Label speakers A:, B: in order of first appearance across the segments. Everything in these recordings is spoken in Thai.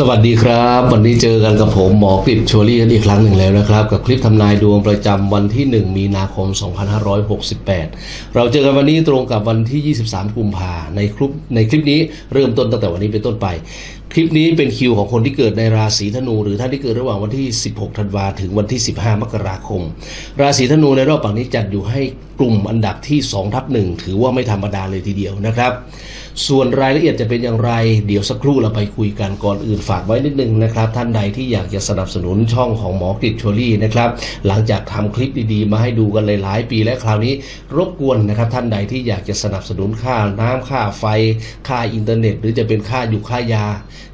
A: สวัสดีครับ วันนี้เจอกันกับผมหมอกริบชวลี่กันอีกครั้งหนึ่งแล้วนะครับ กับคลิปทำนายดวงประจำวันที่ 1 มีนาคม 2568 เราเจอกันวันนี้ตรงกับวันที่ 23 กุมภาในคลิปในคลิปนี้เริ่มต้นตั้งแต่วันนี้เป็นต้นไป ลิปนี้เป็นคิวของคนที่เกิดในราศีธนู หรือท่านที่เกิดระหว่างวันที่ 16 ธันวาถึงวันที่ 15 มกราคม ราศีธนูในรอบปังนี้จัดอยู่ให้กลุ่มอันดับที่2ทับหนึ่งถือว่าไม่ธรรมดาเลยทีเดียวนะครับ ส่วนรายละเอียดจะเป็นอย่างไร เดี๋ยวสักครู่เราไปคุยกันก่อนอื่นฝากไว้นิดนึงนะครับ ท่านใดที่อยากจะสนับสนุนช่องของหมอกฤษโชลี่นะครับหลังจากทำคลิปดีๆ มาให้ดูกันหลายๆ ปีและคราวนี้รบกวนนะครับท่านใดที่อยากจะสนับสนุนค่าน้ำค่าไฟ ค่าอินเทอร์เน็ต หรือจะเป็นค่าอยู่ค่ายา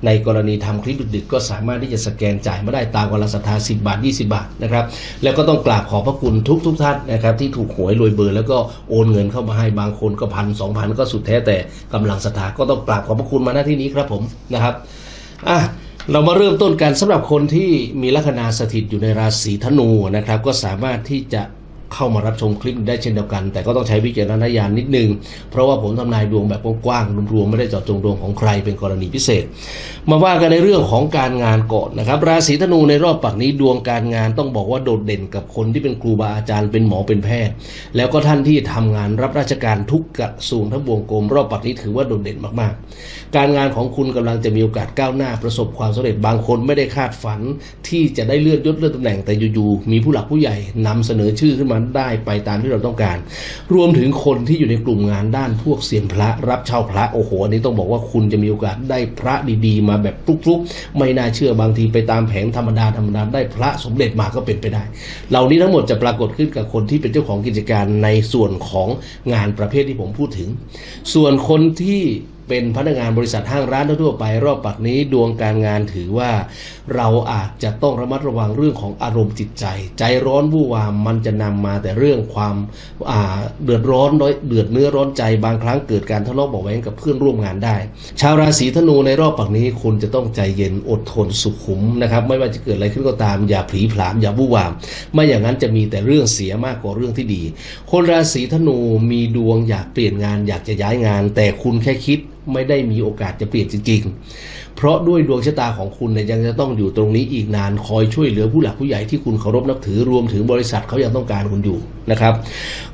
A: ในกรณีทำคลิปดึกๆก็สามารถที่จะสแกนจ่ายมาได้ตามกำลังศรัทธา10 บาท 20 บาทนะครับแล้วก็ต้องกราบขอบพระคุณทุกๆท่านนะครับที่ถูกหวยรวยเบอร์แล้วก็โอนเงินเข้ามาให้บางคนก็พันสองพันก็สุดแท้แต่กำลังศรัทธาก็ต้องกราบขอบพระคุณมาหน้าที่นี้ครับผมนะครับอะเรามาเริ่มต้นกันสำหรับคนที่มีลัคนาสถิตอยู่ในราศีธนูนะครับก็สามารถที่จะ เข้ามารับชมคลิปได้เช่นเดียวกัน แต่ก็ต้องใช้วิจารณญาณนิดนึง เพราะว่าผมทำนายดวงแบบกว้างๆรวมๆไม่ได้เจาะจงดวงของใครเป็นกรณีพิเศษ มาว่ากันในเรื่องของการงานก่อนนะครับ ราศีธนูในรอบปักนี้ดวงการงานต้องบอกว่าโดดเด่นกับคนที่เป็นครูบาอาจารย์เป็นหมอเป็นแพทย์ แล้วก็ท่านที่ทำงานรับราชการทุกกระทรวงทั้งวงกรมรอบปักนี้ถือว่าโดดเด่นมากๆ การงานของคุณกำลังจะมีโอกาสก้าวหน้าประสบความสำเร็จบางคนไม่ได้คาดฝันที่จะได้เลื่อนยศเลื่อนตำแหน่งแต่อยู่ๆมีผู้หลักผู้ใหญ่นำเสนอชื่อขึ้นมาได้ไปตามที่เราต้องการ รวมถึงคนที่อยู่ในกลุ่มงานด้านพวกเสียนพระรับเช่าพระโอ้โหอันนี้ต้องบอกว่าคุณจะมีโอกาสได้พระดีๆ มาแบบฟลุกๆ ไม่น่าเชื่อบางทีไปตามแผงธรรมดาธรรมดาได้พระสมเด็จมาก็เป็นไปได้ เหล่านี้ทั้งหมดจะปรากฏขึ้นกับคนที่เป็นเจ้าของกิจการในส่วนของงานประเภทที่ผมพูดถึง ส่วนคนที่เป็นพนักงานบริษัทห้างร้านทั่วไป รอบปักนี้ดวงการงานถือว่า เราอาจจะต้องระมัดระวังเรื่องของอารมณ์จิตใจ ใจร้อนวู่วามมันจะนำมาแต่เรื่องความอาเดือดร้อนเดือดเนื้อร้อนใจบางครั้งเกิดการทะเลาะเบาะแว้งกับเพื่อนร่วมงานได้ ชาวราศีธนูในรอบปักนี้คุณจะต้องใจเย็นอดทนสุขุมนะครับไม่ว่าจะเกิดอะไรขึ้นก็ตามอย่าผีผลามอย่าวู่วาม ไม่อย่างนั้นจะมีแต่เรื่องเสียมากกว่าเรื่องที่ดี คนราศีธนูมีดวงอยากเปลี่ยนงานอยากจะย้ายงาน แต่คุณแค่คิดไม่ได้มีโอกาสจะเปลี่ยนจริงๆ เพราะด้วยดวงชะตาของคุณเนี่ยยังจะต้องอยู่ตรงนี้อีกนานคอยช่วยเหลือผู้หลักผู้ใหญ่ที่คุณเคารพนับถือรวมถึงบริษัทเขายังต้องการคุณอยู่นะครับ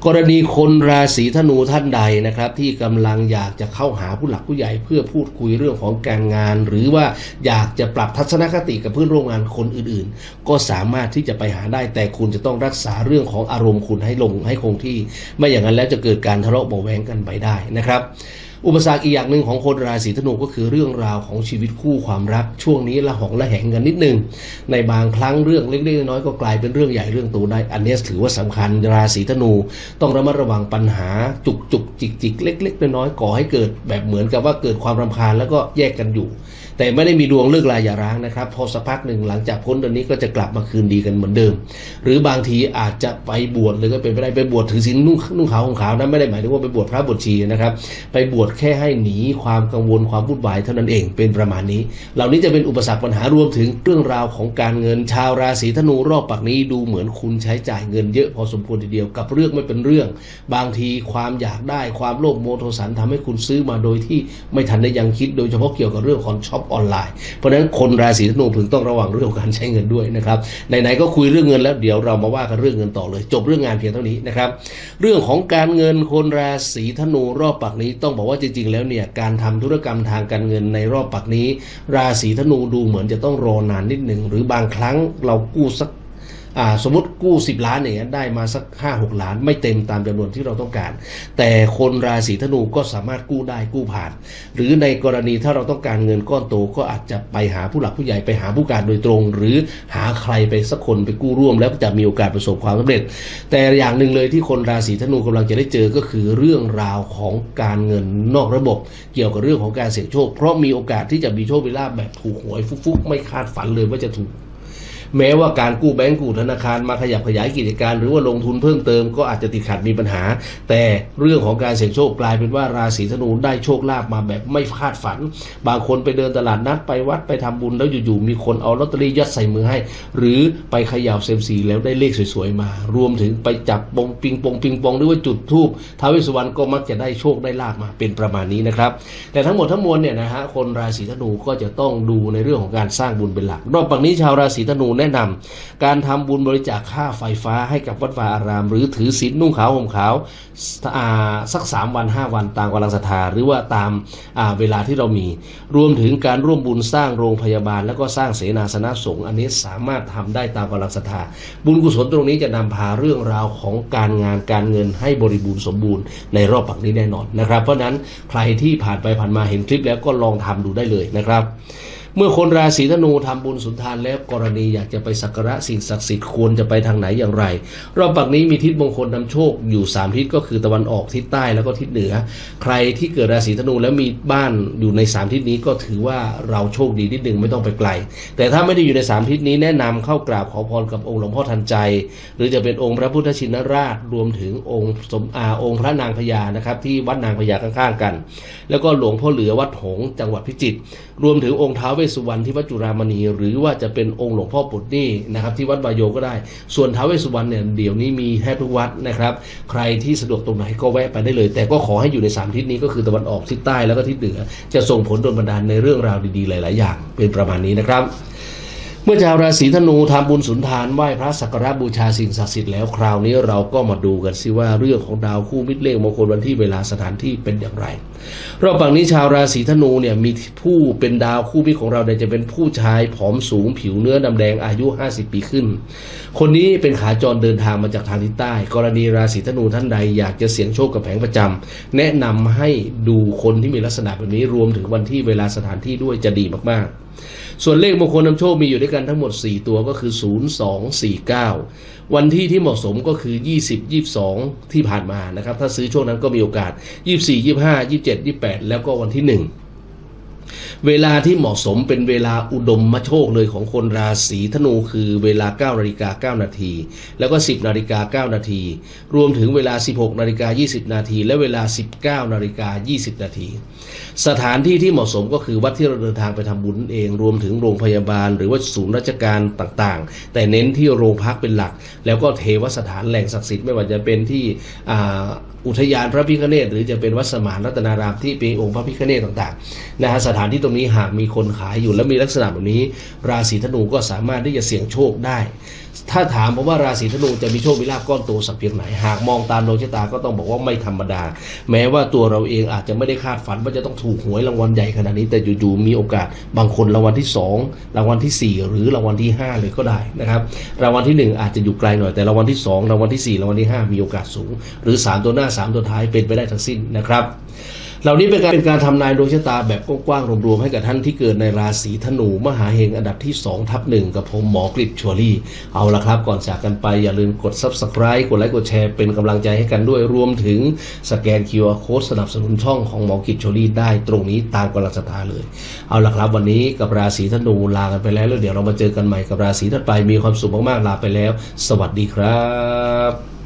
A: กรณีคนราศีธนูท่านใดนะครับ ที่กำลังอยากจะเข้าหาผู้หลักผู้ใหญ่เพื่อพูดคุยเรื่องของการงาน หรือว่าอยากจะปรับทัศนคติกับเพื่อนร่วมงานคนอื่นๆ ก็สามารถที่จะไปหาได้แต่คุณจะต้องรักษาเรื่องของอารมณ์คุณให้ลงให้คงที่ ไม่อย่างนั้นแล้วจะเกิดการทะเลาะเบาแวงกันไปได้นะครับ อุปสรรคอีกอย่างหนึ่งของคนราศีธนูก็คือเรื่องราวของชีวิตคู่ความรัก ช่วงนี้ละหองละแหงกันนิดนึง ในบางครั้งเรื่องเล็กๆน้อยๆก็กลายเป็นเรื่องใหญ่เรื่องโตได้ อันนี้ถือว่าสำคัญราศีธนู ต้องระมัดระวังปัญหาจุกจุกจิกจิกเล็ก ๆ น้อยๆก่อให้เกิดแบบเหมือนกับว่าเกิดความรำคาญแล้วก็แยกกันอยู่ แต่ไม่ได้มีดวงเลิกลาอย่าร้างนะครับ พอสักพักหนึ่งหลังจากพ้นเดือนนี้ก็จะกลับมาคืนดีกันเหมือนเดิม หรือบางทีอาจจะไปบวชเลยก็เป็นไปได้ไปบวชถือศีลนุ่งนุ่งขาวห่มขาวนะไม่ได้หมายถึงว่าไปบวชพระบวชชีนะครับ ไปบวชแค่ให้หนีความกังวลความวุ่นวายเท่านั้นเองเป็นประมาณนี้ เหล่านี้จะเป็นอุปสรรคปัญหารวมถึงเรื่องราวของการเงินชาวราศีธนูรอบปักนี้ดูเหมือนคุณใช้จ่ายเงินเยอะพอสมควรทีเดียวกับเรื่องไม่เป็นเรื่อง บางทีความอยากได้ความโลภโมโทสันทำให้คุณซื้อมาโดยที่ไม่ทันได้ยังคิดโดยเฉพาะเกี่ยวกับเรื่องของช็อปออนไลน์ เพราะฉะนั้นคนราศีธนูพึงต้องระวังเรื่องของการใช้เงินด้วยนะครับไหนๆก็คุยเรื่องเงินแล้วเดี๋ยวเรามาว่ากันเรื่องเงินต่อเลย จบเรื่องงานเพียงเท่านี้นะครับเรื่องของการเงินคนราศีธนูรอบปักนี้ต้องบอกว่าจริง ๆ แล้วเนี่ยการทำธุรกรรมทางการเงินในรอบปักนี้ ราศีธนูดูเหมือนจะต้องรอนานนิดหนึ่งหรือบางครั้งเรากู้สัก สมมติกู้ 10 ล้านอย่างเงี้ยได้มาสัก 5 6 ล้าน ไม่เต็มตามจำนวนที่เราต้องการ แต่คนราศีธนูก็สามารถกู้ได้กู้ผ่าน หรือในกรณีถ้าเราต้องการเงินก้อนโตก็อาจจะไปหาผู้หลักผู้ใหญ่ไปหาผู้การโดยตรง หรือหาใครไปสักคนไปกู้ร่วม แล้วจะมีโอกาสประสบความสำเร็จ แต่อย่างหนึ่งเลยที่คนราศีธนูกำลังจะได้เจอก็คือเรื่องราวของการเงินนอกระบบ เกี่ยวกับเรื่องของการเสี่ยงโชค เพราะมีโอกาสที่จะมีโชคมีลาภแบบถูกหวยฟุกๆไม่คาดฝันเลยว่าจะถูก แม้ว่าการกู้แบงก์กู้ธนาคารมาขยับขยายกิจการ หรือว่าลงทุนเพิ่มเติมก็อาจจะติดขัดมีปัญหา แต่เรื่องของการเสี่ยงโชคกลายเป็นว่าราศีธนูได้โชคลาภมาแบบไม่คาดฝัน บางคนไปเดินตลาดนัดไปวัดไปทำบุญแล้วอยู่ๆมีคนเอาลอตเตอรี่ยัดใส่มือให้ หรือไปขย่าเซมซีแล้วได้เลขสวยๆมา รวมถึงไปจับปงปิงปองปิงปองหรือว่าจุดทูบท้าวเวสสุวรรณก็มักจะได้โชคได้ลาภมาเป็นประมาณนี้นะครับ แต่ทั้งหมดทั้งมวลเนี่ยนะฮะคนราศีธนูก็จะต้องดูในเรื่องของการสร้างบุญเป็นหลัก รอบปังนี้ชาวราศีธนูแนะนำการทำบุญบริจาคค่าไฟฟ้าให้กับวัดวาอาราม หรือถือศีลนุ่งขาวห่มขาวอ่าสัก3วัน 5 วันตามกำลังศรัทธาหรือว่าตามาเวลาที่เรามี รวมถึงการร่วมบุญสร้างโรงพยาบาล แล้วก็สร้างเสนาสนะสงฆ์อันนี้สามารถทำได้ตามกำลังศรัทธาบุญกุศลตรงนี้จะนำพาเรื่องราวของการงานการเงินให้บริบูรณ์สมบูรณ์ในรอบปักนี้แน่นอนนะครับ เพราะฉะนั้นใครที่ผ่านไปผ่านมาเห็นคลิปแล้วก็ลองทำดูได้เลยนะครับ เมื่อคนราศีธนูทำบุญสุนทานแล้วกรณีอยากจะไปสักการะสิ่งศักดิ์สิทธิ์ควรจะไปทางไหนอย่างไร รอบปักนี้มีทิศมงคลนำโชคอยู่ 3 ทิศก็คือตะวันออกทิศใต้แล้วก็ทิศเหนือ ใครที่เกิดราศีธนูแล้วมีบ้านอยู่ใน 3 ทิศนี้ก็ถือว่าเราโชคดีนิดนึงไม่ต้องไปไกล แต่ถ้าไม่ได้อยู่ใน 3 ทิศนี้แนะนำเข้ากราบขอพรกับองค์หลวงพ่อทันใจ หรือจะเป็นองค์พระพุทธชินราชรวมถึงองค์สมอาองค์พระนางพญานะครับที่วัดนางพญาข้างๆกัน แล้วก็หลวงพ่อเหลือวัดหงจังหวัดพิจิตรรวมถึงองค์ท้าวเวสสุวรรณที่วัดจุฬามณี หรือว่าจะเป็นองค์หลวงพ่อปุตนี่นะครับที่วัดบายโยก็ได้ ส่วนท้าวเวสสุวรรณเนี่ยเดี๋ยวนี้มีแทบทุกวัดนะครับ ใครที่สะดวกตรงไหนก็แวะไปได้เลย แต่ก็ขอให้อยู่ในสามทิศนี้ก็คือตะวันออกทิศใต้แล้วก็ทิศเหนือ จะส่งผลโดนบันดาลในเรื่องราวดีๆหลาย ๆ อย่าง เป็นประมาณนี้นะครับ มื่อชาวราศีธนูทำบุญสุนทานไหว้พระสักการะบูชาสิ่งศักดิ์สิทธิ์แล้วคราวนี้เราก็มาดูกันสิว่าเรื่องของดาวคู่มิตรเลขมงคลวันที่เวลาสถานที่เป็นอย่างไรรอบฝั่งนี้ชาวราศีธนูเนี่ยมีผู้เป็นดาวคู่มิตรของเราเนี่ยจะเป็นผู้ชายผอมสูงผิวเนื้อดำแดงอายุ 50 ปีขึ้น คนนี้เป็นขาจรเดินทางมาจากทางทิศใต้ กรณีราศีธนูท่านใดอยากจะเสี่ยงโชคกับแผงประจำแนะนำให้ดูคนที่มีลักษณะแบบนี้รวมถึงวันที่เวลาสถานที่ด้วยจะดีมากๆ ส่วนเลขมงคลนำโชคมีอยู่ด้วยกันทั้งหมด 4 ตัวก็คือ 0 2 4 9 วันที่ที่เหมาะสมก็คือ 20 22 ที่ผ่านมานะครับ ถ้าซื้อช่วงนั้นก็มีโอกาส 24 25 27 28 แล้วก็วันที่ 1 เวลาที่เหมาะสมเป็นเวลาอุดมมโชคเลยของคนราศีธนูคือเวลา 9 นาฬิกา 9 นาที แล้วก็ 10 นาฬิกา 9 นาที รวมถึงเวลา 16 นาฬิกา 20 นาที และเวลา 19 นาฬิกา 20 นาที สถานที่ที่เหมาะสมก็คือวัดที่เราเดินทางไปทำบุญนั่นเอง รวมถึงโรงพยาบาล หรือว่าศูนย์ราชการต่างๆ แต่เน้นที่โรงพักเป็นหลัก แล้วก็เทวสถานแหล่งศักดิ์สิทธิ์ไม่ว่าจะเป็นที่อุทยานพระพิฆเนศหรือจะเป็นวัดสมานรัตนารามที่เป็นองค์พระพิฆเนศต่างๆนะฮะสถานที่ตรงนี้หากมีคนขายอยู่แล้วมีลักษณะแบบนี้ ราศีธนูก็สามารถที่จะเสี่ยงโชคได้ ถ้าถามผมว่าราศีธนูจะมีโชคมีลาภก้อนโตสักเพียงไหน หากมองตามดวงชะตาก็ต้องบอกว่าไม่ธรรมดา แม้ว่าตัวเราเองอาจจะไม่ได้คาดฝันว่าจะต้องถูกหวยรางวัลใหญ่ขนาดนี้ แต่อยู่ๆมีโอกาสบางคนรางวัลที่ 2 รางวัลทีสี่4 หรือรางวัลที่ 5 เลยก็ได้นะครับรางวัลที่ 1 อาจจะอยู่ไกลหน่อยแต่รางวัลที่ 2 รางวัลที่ 4 รางวัลที่ 5 มีโอกาสสูง หรือ 3 ตัวหน้า 3 ตัวท้ายเป็นไปได้ทั้งสิ้นนะครับ เหล่านี้เป็นการเป็นการทำนายดวงชะตาแบบกว้างๆรวมๆให้กับท่านที่เกิดในราศีธนูมหาเฮงอันดับที่2ทับหนึ่งกับผมหมอกริบชัวรี่เอาละครับ ก่อนจากกันไปอย่าลืมกด Subscribe กดไลค์กดแชร์เป็นกำลังใจให้กันด้วยรวมถึงสแกน QR Code สนับสนุนช่องของหมอกริบชัวรี่ได้ตรงนี้ตามกำลังศรัทธาเลย เอาละครับวันนี้กับราศีธนูลากันไปแล้วแล้วเดี๋ยวเรามาเจอกันใหม่กับราศีถัดไปมีความสุขมากๆลาไปแล้ว สวัสดีครับ